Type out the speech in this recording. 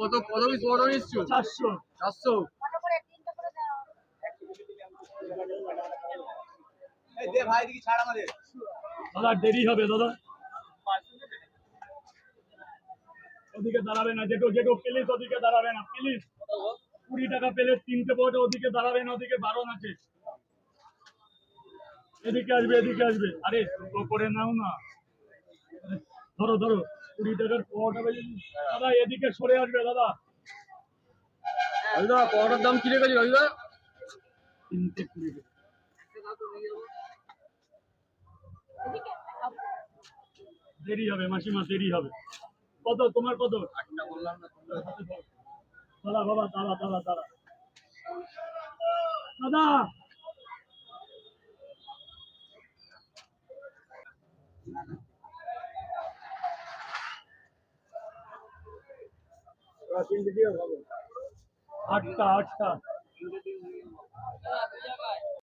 কত কত piece order নিচ্ছো। চারশো। চারশো। কত করে তিনটে করে দাও এই দে ভাই দিকে ছাড় আমাদের। দাদা দেরি হবে দাদা। ওদিকে দাঁড়াবে না যেটো যেটো প্লিজ ওদিকে দাঁড়াবে না। প্লিজ কুড়ি টাকা পেলে তিনটে পট ওদিকে দাঁড়াবে না ওদিকে বারণ আছে এদিকে আসবে এদিকে আসবে। আরে করে নাও না। ধরো ধরো কুড়ি টাকার যদি দাদা এদিকে সরে আসবে দাদা। দাদা দাম কি রেখেছি দাদা তিনটে কুড়ি টাকা। এদিকে দেখাও। দেরি হবে মাসিমা দেরি হবে। কত তোমার কত? দাদা বাবা দাদা দাদা দাদা। দাদা आठ का आठ का।